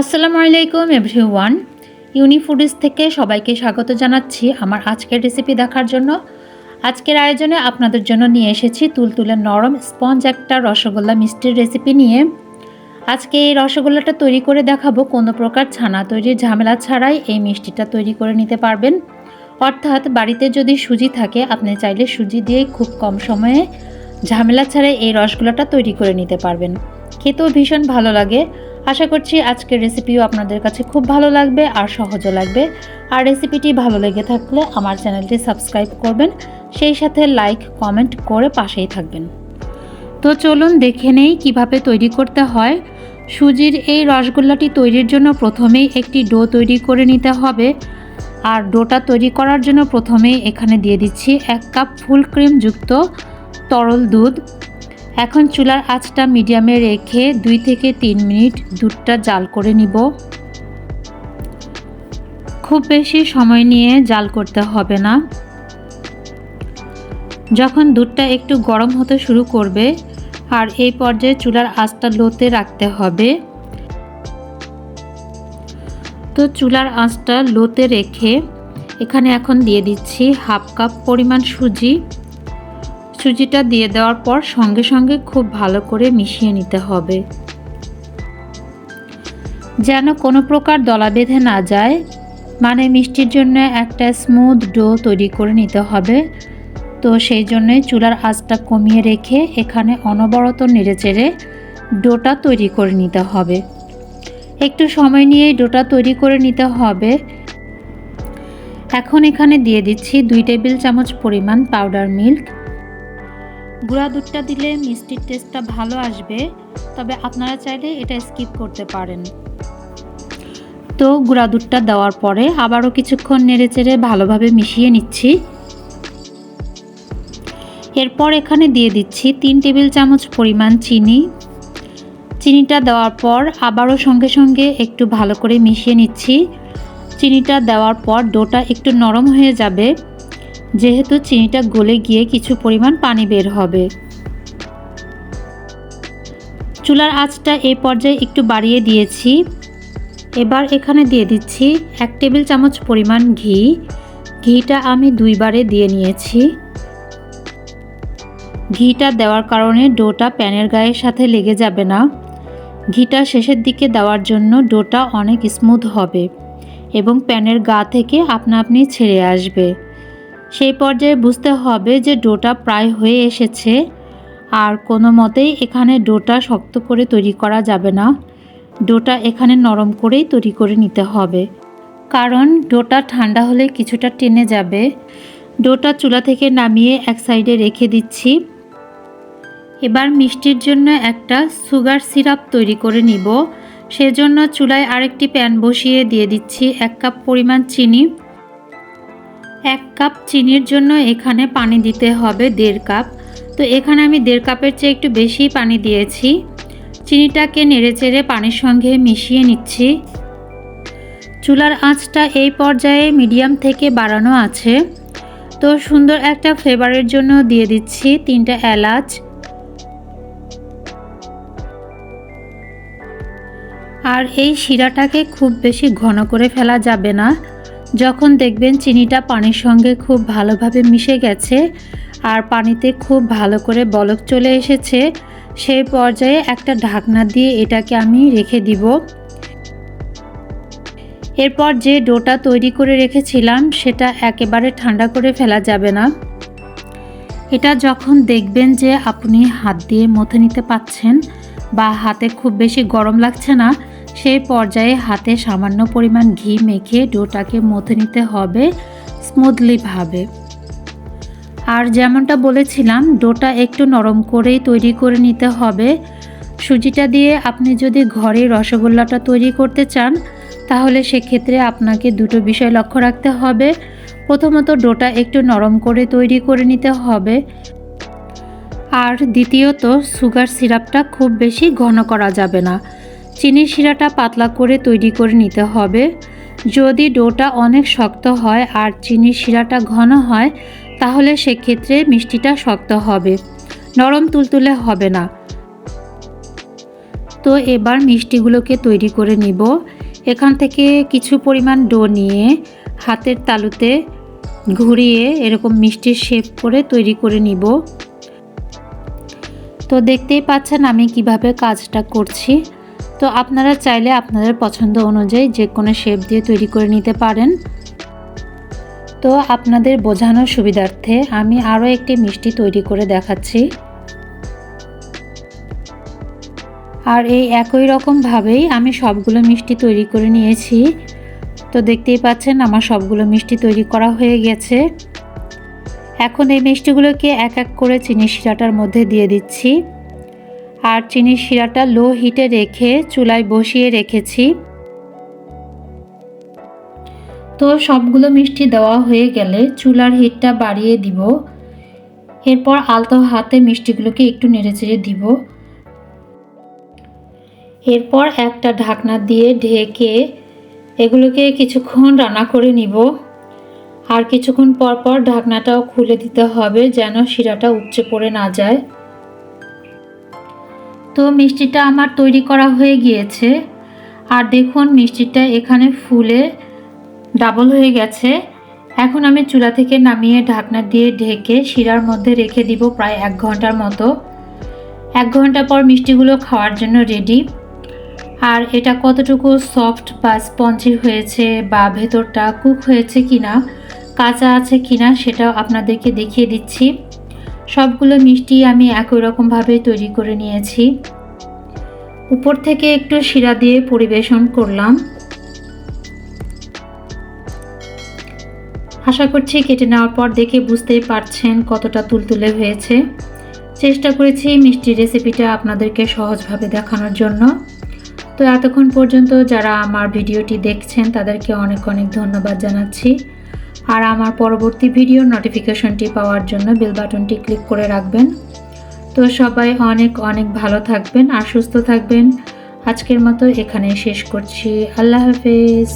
আসসালামু আলাইকুম এভরিওয়ান। ইউনিফুডিস থেকে সবাইকে স্বাগত জানাচ্ছি আমার আজকের রেসিপি দেখার জন্য। আজকের আয়োজনে আপনাদের জন্য নিয়ে এসেছি তুলতুলে নরম স্পঞ্জ একটা রসগোল্লা মিষ্টির রেসিপি নিয়ে। আজকে এই রসগোল্লাটা তৈরি করে দেখাবো, কোনো প্রকার ছানা তৈরির ঝামেলা ছাড়াই এই মিষ্টিটা তৈরি করে নিতে পারবেন। অর্থাৎ বাড়িতে যদি সুজি থাকে, আপনি চাইলে সুজি দিয়েই খুব কম সময়ে ঝামেলা ছাড়াই এই রসগোল্লাটা তৈরি করে নিতে পারবেন। খেতেও ভীষণ ভালো লাগে। আশা করছি আজকের রেসিপিও আপনাদের কাছে খুব ভালো লাগবে আর সহজও লাগবে। আর রেসিপিটি ভালো লেগে থাকলে আমার চ্যানেলটি সাবস্ক্রাইব করবেন, সেই সাথে লাইক কমেন্ট করে পাশেই থাকবেন। তো চলুন দেখে নেই কীভাবে তৈরি করতে হয়। সুজির এই রসগোল্লাটি তৈরির জন্য প্রথমেই একটি ডো তৈরি করে নিতে হবে। আর ডোটা তৈরি করার জন্য প্রথমেই এখানে দিয়ে দিচ্ছি এক কাপ ফুল ক্রিম যুক্ত তরল দুধ। এখন চুলার আঁচটা মিডিয়ামে রেখে দুই থেকে তিন মিনিট দুধটা জাল করে নিব। খুব বেশি সময় নিয়ে জাল করতে হবে না। যখন দুধটা একটু গরম হতে শুরু করবে, আর এই পর্যায়ে চুলার আঁচটা লোতে রাখতে হবে। তো চুলার আঁচটা লোতে রেখে এখানে এখন দিয়ে দিচ্ছি হাফ কাপ পরিমাণ সুজি। সুজিটা দিয়ে দেওয়ার পর সঙ্গে সঙ্গে খুব ভালো করে মিশিয়ে নিতে হবে। যেন কোনো প্রকার দলা বেঁধে না যায় মানে মিষ্টির জন্য একটা স্মুথ ডো তৈরি করে নিতে হবে। তো সেই জন্যই চুলার আঁচটা কমিয়ে রেখে এখানে অনবরত নেড়েচেড়ে ডোটা তৈরি করে নিতে হবে। একটু সময় নিয়ে ডোটা তৈরি করে নিতে হবে। এখন এখানে দিয়ে দিচ্ছি দুই টেবিল চামচ পরিমাণ পাউডার মিল্ক। গুঁড়া দুধটা দিলে মিষ্টির টেস্টটা ভালো আসবে, তবে আপনারা চাইলে এটা স্কিপ করতে পারেন। তো গুঁড়া দুধটা দেওয়ার পরে আবারও কিছুক্ষণ নেড়ে চেড়ে ভালোভাবে মিশিয়ে নিচ্ছি। এরপর এখানে দিয়ে দিচ্ছি তিন টেবিল চামচ পরিমাণ চিনি। চিনিটা দেওয়ার পর আবারও সঙ্গে সঙ্গে একটু ভালো করে মিশিয়ে নিচ্ছি। চিনিটা দেওয়ার পর ডোটা একটু নরম হয়ে যাবে। যেহেতু চিনিটা গলে গিয়ে কিছু পরিমাণ পানি বের হবে। চুলার আঁচটা এই পর্যায়ে একটু বাড়িয়ে দিয়েছি। এবার এখানে দিয়ে দিচ্ছি এক টেবিল চামচ পরিমাণ ঘি। ঘিটা আমি দুইবারে দিয়ে নিয়েছি। ঘিটা দেওয়ার কারণে ডোটা প্যানের গায়ের সাথে লেগে যাবে না। ঘিটা শেষের দিকে দেওয়ার জন্য ডোটা অনেক স্মুথ হবে এবং প্যানের গা থেকে আপনা আপনি ছেড়ে আসবে। সেই পর্যায়ে বুঝতে হবে যে ডোটা প্রায় হয়ে এসেছে। আর কোনো মতেই এখানে ডোটা শক্ত করে তৈরি করা যাবে না। ডোটা এখানে নরম করেই তৈরি করে নিতে হবে। কারণ ডোটা ঠান্ডা হলে কিছুটা টেনে যাবে। ডোটা চুলা থেকে নামিয়ে এক সাইডে রেখে দিচ্ছি। এবার মিষ্টির জন্য একটা সুগার সিরাপ তৈরি করে নিব। সেজন্য চুলায় আরেকটি প্যান বসিয়ে দিয়ে দিচ্ছি এক কাপ পরিমাণ চিনি। এক কাপ চিনির জন্য এখানে পানি দিতে হবে দেড় কাপ। তো এখানে আমি দেড় কাপের চেয়ে একটু বেশি পানি দিয়েছি। চিনিটাকে নেড়েচেড়ে পানির সঙ্গে মিশিয়ে নিচ্ছি। চুলার আঁচটা এই পর্যায়ে মিডিয়াম থেকে বাড়ানো আছে। তো সুন্দর একটা ফ্লেভারের জন্য দিয়ে দিচ্ছি তিনটা এলাচ। আর এই শিরাটাকে খুব বেশি ঘন করে ফেলা যাবে না। যখন দেখবেন চিনিটা পানির সঙ্গে খুব ভালোভাবে মিশে গেছে আর পানিতে খুব ভালো করে বলক চলে এসেছে সেই পর্যায়ে একটা ঢাকনা দিয়ে এটাকে আমি রেখে দিব। এরপর যে ডোটা তৈরি করে রেখেছিলাম, সেটা একেবারে ঠান্ডা করে ফেলা যাবে না। এটা যখন দেখবেন যে আপনি হাত দিয়ে মথে নিতে পাচ্ছেন বা হাতে খুব বেশি গরম লাগছে না সেই পর্যায়ে হাতে সামান্য পরিমাণ ঘি মেখে ডোটাকে মথে নিতে হবে স্মুথলিভাবে। আর যেমনটা বলেছিলাম, ডোটা একটু নরম করেই তৈরি করে নিতে হবে। সুজিটা দিয়ে আপনি যদি ঘরে রসগোল্লাটা তৈরি করতে চান, তাহলে সেক্ষেত্রে আপনাকে দুটো বিষয় লক্ষ্য রাখতে হবে। প্রথমত, ডোটা একটু নরম করে তৈরি করে নিতে হবে। আর দ্বিতীয়ত, সুগার সিরাপটা খুব বেশি ঘন করা যাবে না। চিনি শিরাটা পাতলা করে তৈরি করে নিতে হবে। যদি ডোটা অনেক শক্ত হয় আর চিনির শিরাটা ঘন হয়, তাহলে সেক্ষেত্রে মিষ্টিটা শক্ত হবে। নরম তুলতুলে হবে না। তো এবার মিষ্টিগুলোকে তৈরি করে নিব। এখান থেকে কিছু পরিমাণ ডো নিয়ে হাতের তালুতে ঘুরিয়ে এরকম মিষ্টির শেপ করে তৈরি করে নিব। তো দেখতেই পাচ্ছেন আমি কীভাবে কাজটা করছি। তো আপনারা চাইলে আপনাদের পছন্দ অনুযায়ী যে কোনো শেপ দিয়ে তৈরি করে নিতে পারেন। তো আপনাদের বোঝানোর সুবিধার্থে আমি আরও একটি মিষ্টি তৈরি করে দেখাচ্ছি। আর এই একই রকমভাবেই আমি সবগুলো মিষ্টি তৈরি করে নিয়েছি। তো দেখতেই পাচ্ছেন আমার সবগুলো মিষ্টি তৈরি করা হয়ে গেছে। এখন এই মিষ্টিগুলোকে এক এক করে চিনি শিরাটার মধ্যে দিয়ে দিচ্ছি। আর চিনির শিরাটা লো হিটে রেখে চুলায় বসিয়ে রেখেছি। তো সবগুলো মিষ্টি দেওয়া হয়ে গেলে চুলার হিটটা বাড়িয়ে দিব। এরপর আলতো হাতে মিষ্টিগুলোকে একটু নেড়েচেড়ে দিব। এরপর একটা ঢাকনা দিয়ে ঢেকে এগুলোকে কিছুক্ষণ রান্না করে নিব। আর কিছুক্ষণ পর পর ঢাকনাটাও খুলে দিতে হবে যেন শিরাটা উপচে পড়ে না যায়। তো মিষ্টিটা আমার তৈরি করা হয়ে গিয়েছে। আর দেখুন মিষ্টিটা এখানে ফুলে ডাবল হয়ে গেছে। এখন আমি চুলা থেকে নামিয়ে ঢাকনা দিয়ে ঢেকে শিরার মধ্যে রেখে দিব প্রায় এক ঘণ্টার মতো। এক ঘণ্টা পর মিষ্টিগুলো খাওয়ার জন্য রেডি আর এটা কতটুকু সফট বা স্পঞ্জি হয়েছে বা ভেতরটা কুক হয়েছে কিনা, কাঁচা আছে কিনা সেটাও আপনাদেরকে দেখিয়ে দিচ্ছি। সবগুলো মিষ্টি আমি একই রকমভাবে তৈরি করে নিয়েছি। উপর থেকে একটু শিরা দিয়ে পরিবেশন করলাম। আশা করছি কেটে নেওয়ার পর দেখে বুঝতেই পারছেন কতটা তুলতুলে হয়েছে। চেষ্টা করেছি মিষ্টির রেসিপিটা আপনাদেরকে সহজভাবে দেখানোর জন্য। তো এতক্ষণ পর্যন্ত যারা আমার ভিডিওটি দেখছেন, তাদেরকে অনেক অনেক ধন্যবাদ জানাচ্ছি। আর আমার পরবর্তী ভিডিওর নোটিফিকেশনটি পাওয়ার জন্য বেল বাটনটি ক্লিক করে রাখবেন। তো সবাই অনেক অনেক ভালো থাকবেন আর সুস্থ থাকবেন। আজকের মতো এখানে শেষ করছি। আল্লাহ হাফেজ।